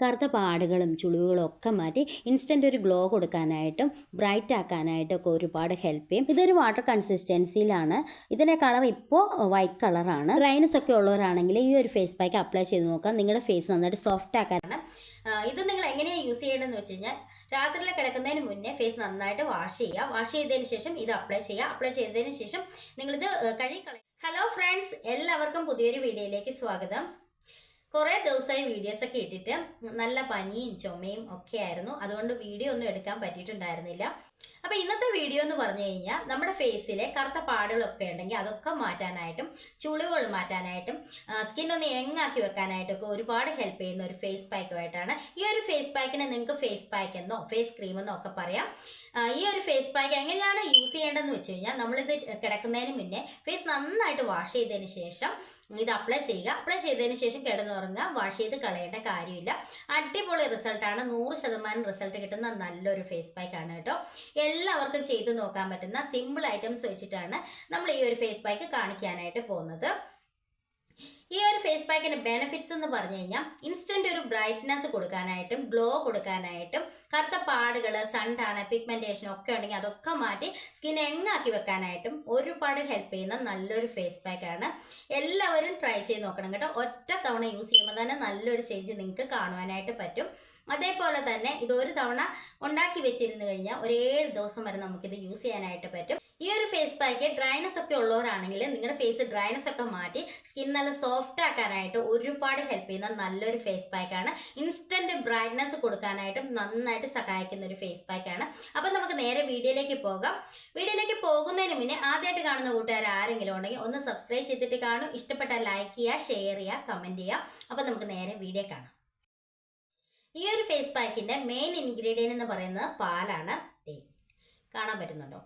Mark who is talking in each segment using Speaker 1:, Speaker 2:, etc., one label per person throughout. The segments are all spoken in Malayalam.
Speaker 1: കറുത്ത പാടുകളും ചുളിവുകളും ഒക്കെ മാറ്റി ഇൻസ്റ്റന്റ് ഒരു ഗ്ലോ കൊടുക്കാനായിട്ടും ബ്രൈറ്റ് ആക്കാനായിട്ടും ഒക്കെ ഒരുപാട് ഹെൽപ്പ് ചെയ്യും. ഇതൊരു വാട്ടർ കൺസിസ്റ്റൻസിയിലാണ് ഇതിന്റെ കളർ ഇപ്പോൾ വൈറ്റ് കളറാണ് ഡ്രൈനസ് ഒക്കെ ഉള്ളവരാണെങ്കിൽ ഈ ഒരു ഫേസ് പാക്ക് അപ്ലൈ ചെയ്ത് നോക്കാം നിങ്ങളുടെ ഫേസ് നന്നായിട്ട് സോഫ്റ്റ് ആക്കാനാണ്.
Speaker 2: ഇത് നിങ്ങൾ എങ്ങനെയാണ് യൂസ് ചെയ്യേണ്ടതെന്ന് വെച്ച് കഴിഞ്ഞാൽ രാത്രിയിൽ കിടക്കുന്നതിന് മുന്നേ ഫേസ് നന്നായിട്ട് വാഷ് ചെയ്യുക. വാഷ് ചെയ്തതിന് ശേഷം ഇത് അപ്ലൈ ചെയ്യുക. അപ്ലൈ ചെയ്തതിന് ശേഷം നിങ്ങളിത് കഴുകി കളയും ഹലോ ഫ്രണ്ട്സ് എല്ലാവർക്കും പുതിയൊരു വീഡിയോയിലേക്ക് സ്വാഗതം. കുറേ ദിവസമായി വീഡിയോസ് ഒക്കെ ഇട്ടിട്ട് നല്ല പനിയും ചുമയും ഒക്കെ ആയിരുന്നു. അതുകൊണ്ട് വീഡിയോ ഒന്നും എടുക്കാൻ പറ്റിയിട്ടുണ്ടായിരുന്നില്ല. അപ്പോൾ ഇന്നത്തെ വീഡിയോ എന്ന് പറഞ്ഞു കഴിഞ്ഞാൽ നമ്മുടെ ഫേസിലെ കറുത്ത പാടുകളൊക്കെ ഉണ്ടെങ്കിൽ അതൊക്കെ മാറ്റാനായിട്ടും ചുളിവുകൾ മാറ്റാനായിട്ടും സ്കിൻ ഒന്ന് യങ്ങാക്കി വെക്കാനായിട്ടൊക്കെ ഒരുപാട് ഹെൽപ്പ് ചെയ്യുന്ന ഒരു ഫേസ് പാക്കുമായിട്ടാണ് ഈ ഒരു ഫേസ് പാക്കിനെ നിങ്ങൾക്ക് ഫേസ് പാക്ക് എന്നോ ഫേസ് ക്രീം എന്നോ ഒക്കെ പറയാം. ഈ ഒരു ഫേസ് പാക്ക് എങ്ങനെയാണ് യൂസ് ചെയ്യേണ്ടതെന്ന് വെച്ച് കഴിഞ്ഞാൽ നമ്മളിത് കിടക്കുന്നതിന് മുന്നേ ഫേസ് നന്നായിട്ട് വാഷ് ചെയ്തതിന് ശേഷം ഇത് അപ്ലൈ ചെയ്യുക. അപ്ലൈ ചെയ്തതിന് ശേഷം കിടന്നുറങ്ങുക. വാഷ് ചെയ്ത് കളയേണ്ട കാര്യമില്ല. അടിപൊളി റിസൾട്ടാണ് നൂറ് ശതമാനം റിസൾട്ട് കിട്ടുന്ന നല്ലൊരു ഫേസ് പാക്ക് ആണ് കേട്ടോ. എല്ലാവർക്കും ചെയ്ത് നോക്കാൻ പറ്റുന്ന സിമ്പിൾ ഐറ്റംസ് വെച്ചിട്ടാണ് നമ്മൾ ഈ ഒരു ഫേസ് പാക്ക് കാണിക്കാനായിട്ട് പോകുന്നത്. ഈ ഒരു ഫേസ് പാക്കിന്റെ ബെനിഫിറ്റ്സ് എന്ന് പറഞ്ഞു കഴിഞ്ഞാൽ ഇൻസ്റ്റന്റ് ഒരു ബ്രൈറ്റ്നെസ് കൊടുക്കാനായിട്ടും ഗ്ലോ കൊടുക്കാനായിട്ടും കറുത്ത പാടുകൾ സൺ ടാന പിഗ്മെന്റേഷൻ ഒക്കെ ഉണ്ടെങ്കിൽ അതൊക്കെ മാറ്റി സ്കിൻ എങ്ങാക്കി വെക്കാനായിട്ടും ഒരുപാട് ഹെൽപ്പ് ചെയ്യുന്ന നല്ലൊരു ഫേസ് പാക്കാണ് എല്ലാവരും ട്രൈ ചെയ്ത് നോക്കണം കേട്ടോ. ഒറ്റ തവണ യൂസ് ചെയ്യുമ്പോൾ തന്നെ നല്ലൊരു ചേഞ്ച് നിങ്ങൾക്ക് കാണുവാനായിട്ട് പറ്റും. അതേപോലെ തന്നെ ഇത് ഒരു തവണ ഉണ്ടാക്കി വെച്ചിരുന്നു കഴിഞ്ഞാൽ ഒരു ഏഴ് ദിവസം വരെ നമുക്കിത് യൂസ് ചെയ്യാനായിട്ട് പറ്റും. ഈ ഒരു ഫേസ് പാക്ക് ഡ്രൈനസ് ഒക്കെ ഉള്ളവരാണെങ്കിൽ നിങ്ങളുടെ ഫേസ് ഡ്രൈനസ് ഒക്കെ മാറ്റി സ്കിൻ നല്ല സോഫ്റ്റ് ആക്കാനായിട്ട് ഒരുപാട് ഹെൽപ്പ് ചെയ്യുന്ന നല്ലൊരു ഫേസ് പാക്കാണ് ഇൻസ്റ്റന്റ് ബ്രൈറ്റ്നസ് കൊടുക്കാനായിട്ടും നന്നായിട്ട് സഹായിക്കുന്ന ഒരു ഫേസ് പാക്കാണ് അപ്പം നമുക്ക് നേരെ വീഡിയോയിലേക്ക് പോകാം. വീഡിയോയിലേക്ക് പോകുന്നതിന് മുന്നേ ആദ്യമായിട്ട് കാണുന്ന കൂട്ടുകാർ ആരെങ്കിലും ഉണ്ടെങ്കിൽ ഒന്ന് സബ്സ്ക്രൈബ് ചെയ്തിട്ട് കാണും. ഇഷ്ടപ്പെട്ടാൽ ലൈക്ക് ചെയ്യുക ഷെയർ ചെയ്യുക കമന്റ് ചെയ്യുക. അപ്പം നമുക്ക് നേരെ വീഡിയോ കാണാം. ഈ ഒരു ഫേസ് പാക്കിന്റെ മെയിൻ ഇൻഗ്രീഡിയന്റ് എന്ന് പറയുന്നത് പാലാണ്. കാണാൻ പറ്റുന്നുണ്ടോ?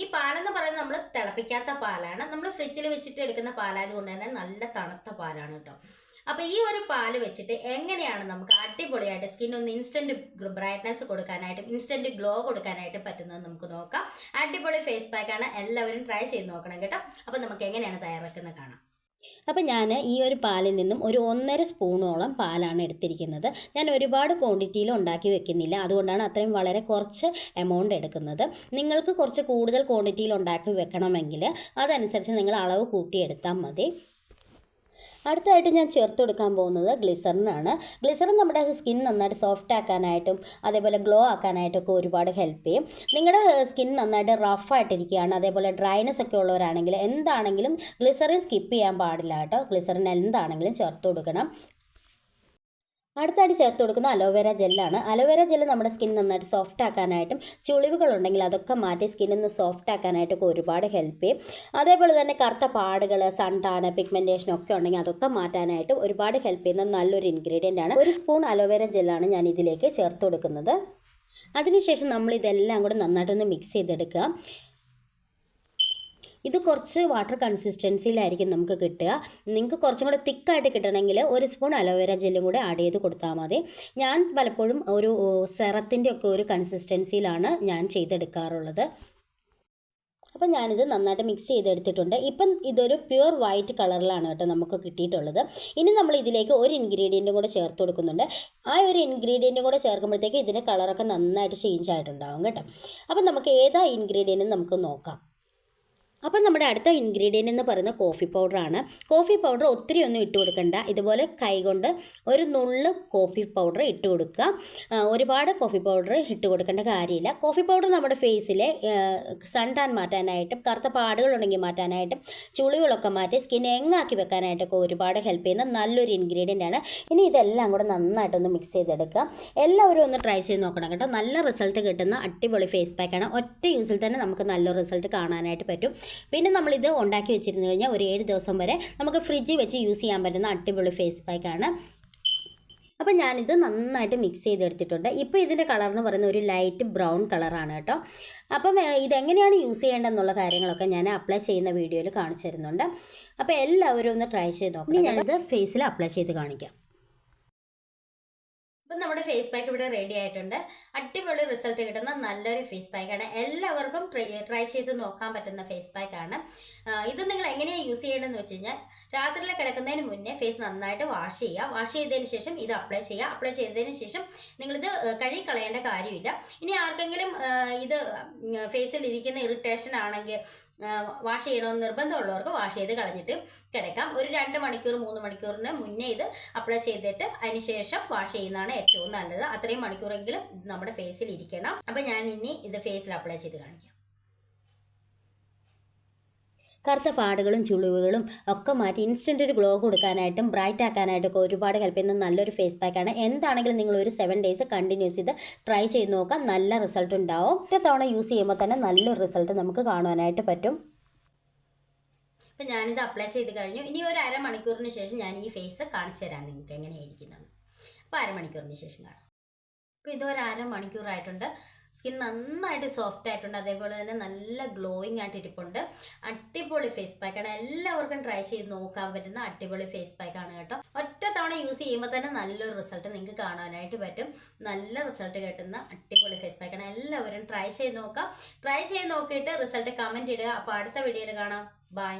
Speaker 2: ഈ പാലെന്ന് പറയുന്നത് നമ്മൾ തിളപ്പിക്കാത്ത പാലാണ്. നമ്മൾ ഫ്രിഡ്ജിൽ വെച്ചിട്ട് എടുക്കുന്ന പാലായതുകൊണ്ട് തന്നെ നല്ല തണുത്ത പാലാണ് കേട്ടോ. അപ്പോൾ ഈ ഒരു പാൽ വെച്ചിട്ട് എങ്ങനെയാണ് നമുക്ക് അടിപൊളിയായിട്ട് സ്കിൻ ഒന്ന് ഇൻസ്റ്റന്റ് ബ്രൈറ്റ്നസ് കൊടുക്കാനായിട്ടും ഇൻസ്റ്റന്റ് ഗ്ലോ കൊടുക്കാനായിട്ടും പറ്റുന്നത് നമുക്ക് നോക്കാം. അടിപൊളി ഫേസ് പാക്കാണ് എല്ലാവരും ട്രൈ ചെയ്ത് നോക്കണം കേട്ടോ. അപ്പോൾ നമുക്ക് എങ്ങനെയാണ് തയ്യാറാക്കുന്നത് കാണാം.
Speaker 1: അപ്പോൾ ഞാൻ ഈ ഒരു പാലിൽ നിന്നും ഒരു ഒന്നര സ്പൂണോളം പാലാണ് എടുത്തിരിക്കുന്നത്. ഞാൻ ഒരുപാട് ക്വാണ്ടിറ്റിയിൽ ഉണ്ടാക്കി വെക്കുന്നില്ല. അതുകൊണ്ടാണ് അത്രയും വളരെ കുറച്ച് എമൗണ്ട് എടുക്കുന്നത്. നിങ്ങൾക്ക് കുറച്ച് കൂടുതൽ ക്വാണ്ടിറ്റിയിൽ ഉണ്ടാക്കി വെക്കണമെങ്കിൽ അതനുസരിച്ച് നിങ്ങൾ അളവ് കൂട്ടിയെടുത്താൽ മതി. അടുത്തായിട്ട് ഞാൻ ചേർത്ത് കൊടുക്കാൻ പോകുന്നത് ഗ്ലിസറിനാണ്. ഗ്ലിസറിൻ നമ്മുടെ സ്കിൻ നന്നായിട്ട് സോഫ്റ്റ് ആക്കാനായിട്ടും അതേപോലെ ഗ്ലോ ആക്കാനായിട്ടും ഒക്കെ ഒരുപാട് ഹെൽപ്പ് ചെയ്യും. നിങ്ങളുടെ സ്കിൻ നന്നായിട്ട് റഫായിട്ടിരിക്കുകയാണ് അതേപോലെ ഡ്രൈനെസ് ഒക്കെ ഉള്ളവരാണെങ്കിൽ എന്താണെങ്കിലും ഗ്ലിസറിൻ സ്കിപ്പ് ചെയ്യാൻ പാടില്ല കേട്ടോ. ഗ്ലിസറിൻ എന്താണെങ്കിലും ചേർത്ത് കൊടുക്കണം. അടുത്തായിട്ട് ചേർത്ത് കൊടുക്കുന്ന അലോവേര ജെല്ലാണ് അലോവേര ജെല്ല് നമ്മുടെ സ്കിൻ നന്നായിട്ട് സോഫ്റ്റ് ആക്കാനായിട്ടും ചുളിവുകളുണ്ടെങ്കിൽ അതൊക്കെ മാറ്റി സ്കിന്നൊന്ന് സോഫ്റ്റ് ആക്കാനായിട്ടൊക്കെ ഒരുപാട് ഹെൽപ്പ് ചെയ്യും. അതേപോലെ തന്നെ കറുത്ത പാടുകൾ സൺടാന് പിഗ്മെന്റേഷൻ ഒക്കെ ഉണ്ടെങ്കിൽ അതൊക്കെ മാറ്റാനായിട്ട് ഒരുപാട് ഹെൽപ്പ് ചെയ്യുന്ന നല്ലൊരു ഇൻഗ്രീഡിയന്റ് ആണ്. ഒരു സ്പൂൺ അലോവേര ജെല്ലാണ് ഞാൻ ഇതിലേക്ക് ചേർത്ത് കൊടുക്കുന്നത്. അതിനുശേഷം നമ്മൾ ഇതെല്ലാം കൂടെ നന്നായിട്ടൊന്ന് മിക്സ് ചെയ്തെടുക്കുക. ഇത് കുറച്ച് വാട്ടർ കൺസിസ്റ്റൻസിയിലായിരിക്കും നമുക്ക് കിട്ടുക. നിങ്ങൾക്ക് കുറച്ചും കൂടെ തിക്കായിട്ട് കിട്ടണമെങ്കിൽ ഒരു സ്പൂൺ അലോവേര ജെല്ലും കൂടെ ആഡ് ചെയ്ത് കൊടുത്താൽ മതി. ഞാൻ പലപ്പോഴും ഒരു സെറത്തിന്റെ ഒക്കെ ഒരു കൺസിസ്റ്റൻസിയിലാണ് ഞാൻ ചെയ്തെടുക്കാറുള്ളത്. അപ്പോൾ ഞാനിത് നന്നായിട്ട് മിക്സ് ചെയ്തെടുത്തിട്ടുണ്ട്. ഇപ്പം ഇതൊരു പ്യുർ വൈറ്റ് കളറിലാണ് കേട്ടോ നമുക്ക് കിട്ടിയിട്ടുള്ളത്. ഇനി നമ്മൾ ഇതിലേക്ക് ഒരു ഇൻഗ്രീഡിയന്റും കൂടെ ചേർത്ത് കൊടുക്കുന്നുണ്ട്. ആ ഒരു ഇൻഗ്രീഡിയന്റും കൂടെ ചേർക്കുമ്പോഴത്തേക്ക് ഇതിന്റെ കളറൊക്കെ നന്നായിട്ട് ചേഞ്ച് ആയിട്ടുണ്ടാകും കേട്ടോ. അപ്പം നമുക്ക് ഏതാ ഇൻഗ്രീഡിയന്റും നമുക്ക് നോക്കാം. അപ്പം നമ്മുടെ അടുത്ത ഇൻഗ്രീഡിയന്റ് എന്ന് പറയുന്നത് കോഫി പൗഡറാണ് കോഫി പൗഡർ ഒത്തിരി ഒന്നും ഇട്ട് കൊടുക്കണ്ട. ഇതുപോലെ കൈകൊണ്ട് ഒരു നുള്ള് കോഫി പൗഡർ ഇട്ട് കൊടുക്കുക. ഒരുപാട് കോഫി പൗഡർ ഇട്ട് കൊടുക്കേണ്ട കാര്യമില്ല. കോഫി പൗഡർ നമ്മുടെ ഫേസിലെ സൺ ടാൻ മാറ്റാനായിട്ടും കറുത്ത പാടുകൾ പാടുകളുണ്ടെങ്കിൽ മാറ്റാനായിട്ടും ചുളികളൊക്കെ മാറ്റി സ്കിൻ എങ്ങാക്കി വെക്കാനായിട്ടൊക്കെ ഒരുപാട് ഹെൽപ്പ് ചെയ്യുന്ന നല്ലൊരു ഇൻഗ്രീഡിയന്റ് ആണ്. ഇനി ഇതെല്ലാം കൂടെ നന്നായിട്ടൊന്ന് മിക്സ് ചെയ്തെടുക്കുക. എല്ലാവരും ഒന്ന് ട്രൈ ചെയ്ത് നോക്കണം കേട്ടോ. നല്ല റിസൾട്ട് കിട്ടുന്ന അടിപൊളി ഫേസ് പാക്കാണ് ഒറ്റ യൂസിൽ തന്നെ നമുക്ക് നല്ല റിസൾട്ട് കാണാനായിട്ട് പറ്റും. പിന്നെ നമ്മളിത് ഉണ്ടാക്കി വെച്ചിരുന്നു കഴിഞ്ഞാൽ ഒരു ഏഴ് ദിവസം വരെ നമുക്ക് ഫ്രിഡ്ജിൽ വെച്ച് യൂസ് ചെയ്യാൻ പറ്റുന്ന അടിപൊളി ഫേസ് പാക്കാണ് അപ്പം ഞാനിത് നന്നായിട്ട് മിക്സ് ചെയ്തെടുത്തിട്ടുണ്ട്. ഇപ്പോൾ ഇതിന്റെ കളർ എന്ന് പറയുന്ന ഒരു ലൈറ്റ് ബ്രൗൺ കളറാണ് കേട്ടോ. അപ്പം ഇതെങ്ങനെയാണ് യൂസ് ചെയ്യേണ്ടതെന്നുള്ള കാര്യങ്ങളൊക്കെ ഞാൻ അപ്ലൈ ചെയ്യുന്ന വീഡിയോയിൽ കാണിച്ചു തരുന്നുണ്ട്. അപ്പോൾ എല്ലാവരും ഒന്ന് ട്രൈ ചെയ്ത് നോക്കണം. ഞാനിത് ഫേസിൽ അപ്ലൈ ചെയ്ത് കാണിക്കാം.
Speaker 2: അപ്പം നമ്മുടെ ഫേസ് പാക്ക് ഇവിടെ റെഡി ആയിട്ടുണ്ട്. അടിപൊളി റിസൾട്ട് കിട്ടുന്ന നല്ലൊരു ഫേസ് പാക്കാണ് എല്ലാവർക്കും ട്രൈ ട്രൈ ചെയ്ത് നോക്കാൻ പറ്റുന്ന ഫേസ് പാക്കാണ് ഇത് നിങ്ങൾ എങ്ങനെയാണ് യൂസ് ചെയ്യേണ്ടതെന്ന് വെച്ച് കഴിഞ്ഞാൽ രാത്രിയിൽ കിടക്കുന്നതിന് മുന്നേ ഫേസ് നന്നായിട്ട് വാഷ് ചെയ്യുക. വാഷ് ചെയ്തതിന് ശേഷം ഇത് അപ്ലൈ ചെയ്യുക. അപ്ലൈ ചെയ്തതിന് ശേഷം നിങ്ങളിത് കഴുകി കളയേണ്ട കാര്യമില്ല. ഇനി ആർക്കെങ്കിലും ഇത് ഫേസിൽ ഇരിക്കുന്ന ഇറിറ്റേഷൻ ആണെങ്കിൽ വാഷ് ചെയ്യണമെന്ന് നിർബന്ധമുള്ളവർക്ക് വാഷ് ചെയ്ത് കളഞ്ഞിട്ട് കിടക്കാം. ഒരു രണ്ട് മണിക്കൂർ മൂന്ന് മണിക്കൂറിന് മുന്നേ ഇത് അപ്ലൈ ചെയ്തിട്ട് അതിന് ശേഷം വാഷ് ചെയ്യുന്നതാണ് ഏറ്റവും നല്ലത് അത്രയും മണിക്കൂറെങ്കിലും ഇത് നമ്മുടെ ഫേസിൽ ഇരിക്കണം. അപ്പം ഞാൻ ഇനി ഇത് ഫേസിൽ അപ്ലൈ ചെയ്ത് കാണിക്കാം.
Speaker 1: കറുത്ത പാടുകളും ചുളിവുകളും ഒക്കെ മാറ്റി ഇൻസ്റ്റന്റ് ഒരു ഗ്ലോ കൊടുക്കാനായിട്ടും ബ്രൈറ്റ് ആക്കാനായിട്ടൊക്കെ ഒരുപാട് ഹെൽപ്പ് ചെയ്യുന്ന നല്ലൊരു ഫേസ് പാക്കാണ് എന്താണെങ്കിലും നിങ്ങൾ ഒരു സെവൻ ഡേയ്സ് കണ്ടിന്യൂസ് ചെയ്ത് ട്രൈ ചെയ്ത് നോക്കാം. നല്ല റിസൾട്ട് ഉണ്ടാവും. ഒറ്റ തവണ യൂസ് ചെയ്യുമ്പോൾ തന്നെ നല്ലൊരു റിസൾട്ട് നമുക്ക് കാണുവാനായിട്ട് പറ്റും.
Speaker 2: അപ്പം ഞാനിത് അപ്ലൈ ചെയ്ത് കഴിഞ്ഞു. ഇനി ഒരു അരമണിക്കൂറിന് ശേഷം ഞാൻ ഈ ഫേസ് കാണിച്ചു തരാം നിങ്ങൾക്ക് എങ്ങനെയായിരിക്കുന്നത് അപ്പോൾ അരമണിക്കൂറിന് ശേഷം കാണാം. അപ്പോൾ ഇതൊരു അരമണിക്കൂറായിട്ടുണ്ട്. സ്കിൻ നന്നായിട്ട് സോഫ്റ്റ് ആയിട്ടുണ്ട്. അതേപോലെ തന്നെ നല്ല ഗ്ലോയിങ് ആയിട്ട് ഇരിപ്പുണ്ട്. അടിപൊളി ഫേസ് പാക്കാണ് എല്ലാവർക്കും ട്രൈ ചെയ്ത് നോക്കാൻ പറ്റുന്ന അടിപൊളി ഫേസ് പാക്കാണ് കേട്ടോ. ഒറ്റ തവണ യൂസ് ചെയ്യുമ്പോൾ തന്നെ നല്ലൊരു റിസൾട്ട് നിങ്ങൾക്ക് കാണാനായിട്ട് പറ്റും. നല്ല റിസൾട്ട് കിട്ടുന്ന അടിപൊളി ഫേസ് പാക്കാണ് എല്ലാവരും ട്രൈ ചെയ്ത് നോക്കാം. ട്രൈ ചെയ്ത് നോക്കിയിട്ട് റിസൾട്ട് കമന്റ് ഇടുക. അപ്പോൾ അടുത്ത വീഡിയോയിൽ കാണാം. ബൈ.